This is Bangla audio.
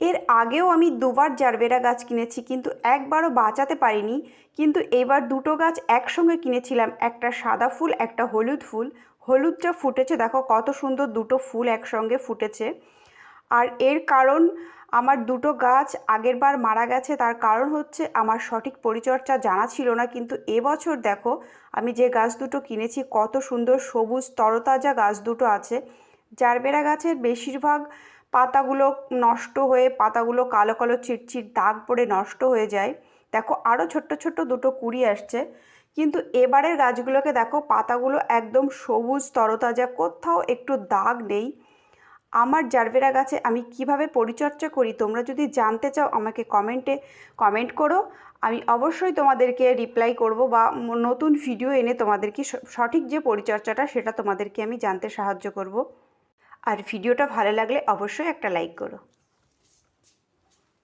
এর আগেও আমি দুবার জারবেরা গাছ কিনেছি, কিন্তু একবারও বাঁচাতে পারিনি। কিন্তু এবার দুটো গাছ একসঙ্গে কিনেছিলাম, একটা সাদা ফুল, একটা হলুদ ফুল। হলুদটা ফুটেছে, দেখো কত সুন্দর দুটো ফুল একসঙ্গে ফুটেছে। আর এর কারণ, আমার দুটো গাছ আগেরবার মারা গেছে, তার কারণ হচ্ছে আমার সঠিক পরিচর্যা জানা ছিল না। কিন্তু এবছর দেখো, আমি যে গাছ দুটো কিনেছি, কত সুন্দর সবুজ তরতাজা গাছ দুটো আছে। জারবেরা গাছের বেশিরভাগ পাতাগুলো নষ্ট হয়ে, পাতাগুলো কালো কালো চিটচিট দাগ পড়ে নষ্ট হয়ে যায়। দেখো আরও ছোট্ট ছোট্ট দুটো কুড়ি আসছে। কিন্তু এবারের গাছগুলোকে দেখো, পাতাগুলো একদম সবুজ, তরতাজা, কোথাও একটু দাগ নেই। আমার জারবেরা গাছে আমি কীভাবে পরিচর্যা করি, তোমরা যদি জানতে চাও, আমাকে কমেন্টে কমেন্ট করো। আমি অবশ্যই তোমাদেরকে রিপ্লাই করব বা নতুন ভিডিও এনে তোমাদেরকে সঠিক যে পরিচর্যাটা, সেটা তোমাদেরকে আমি জানতে সাহায্য করব। আর ভিডিওটা ভালো লাগলে অবশ্যই একটা লাইক করো।